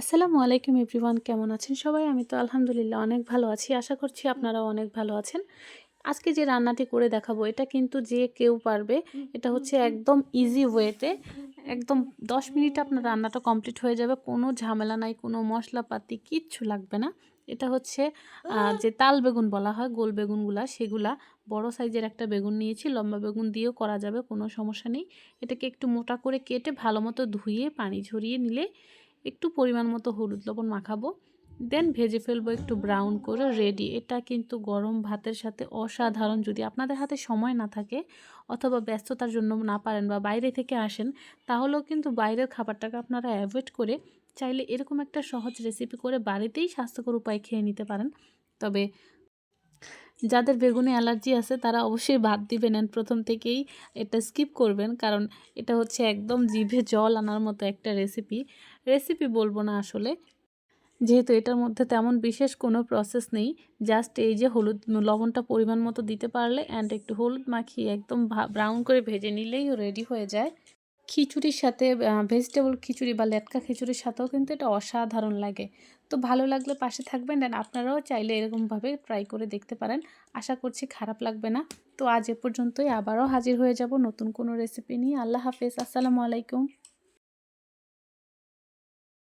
আসসালামু আলাইকুম এভরিওয়ান, কেমন আছেন সবাই? আমি তো আলহামদুলিল্লাহ অনেক ভালো আছি। আশা করছি আপনারাও অনেক ভালো আছেন। আজকে যে রান্নাটি করে দেখাবো, এটা কিন্তু যে কেউ পারবে, এটা হচ্ছে একদম ইজি ওয়েতে একদম দশ মিনিটে আপনার রান্নাটা কমপ্লিট হয়ে যাবে। কোনো ঝামেলা নাই, কোনো মশলাপাতি, কিচ্ছু লাগবে না। এটা হচ্ছে যে তাল বেগুন বলা হয়, গোল বেগুনগুলা, সেগুলা বড় সাইজের একটা বেগুন নিয়েছি, লম্বা বেগুন দিয়েও করা যাবে, কোনো সমস্যা নেই। এটাকে একটু মোটা করে কেটে ভালো মতো ধুয়ে, পানি ঝরিয়ে নিলে একটু পরিমাণ মতো হলুদ লবণ মাখাবো। দেন ভেজে ফেলব একটু ব্রাউন করে রেডি এটা কিন্তু গরম ভাতের সাথে অসাধারণ। যদি আপনাদের হাতে সময় না থাকে অথবা ব্যস্ততার জন্য না পারেন বা বাইরে থেকে আসেন, তাহলেও কিন্তু বাইরের খাবারটাকে আপনারা অ্যাভয়েড করে চাইলে এরকম একটা সহজ রেসিপি করে বাড়িতেই স্বাস্থ্যকর উপায় খেয়ে নিতে পারেন। তবে যাদের বেগুনে অ্যালার্জি আছে, তারা অবশ্যই ভাত দিবেন and প্রথম থেকেই এটা স্কিপ করবেন। কারণ এটা হচ্ছে একদম জিভে জল আনার মতো একটা রেসিপি রেসিপি বলব না আসলে। যেহেতু এটার মধ্যে তেমন বিশেষ কোনো প্রসেস নেই। জাস্ট এই যে হলুদ, লবণটা পরিমাণ মতো দিতে পারলে অ্যান্ড একটু হলুদ মাখিয়ে একদম ব্রাউন করে ভেজে নিলেই রেডি হয়ে যায়। খিচুড়ির সাথে ভেজিটেবল খিচুড়ি বা লেটকা খিচুড়ির সাথেও কিন্তু এটা অসাধারণ লাগে। তো ভালো লাগলে পাশে থাকবেন অ্যান্ড আপনারাও চাইলে এরকমভাবে ট্রাই করে দেখতে পারেন। আশা করছি খারাপ লাগবে না। তো আজ এ পর্যন্তই আবারও হাজির হয়ে যাব নতুন কোনো রেসিপি নিয়ে। আল্লাহ হাফেজ। আসসালামু আলাইকুম।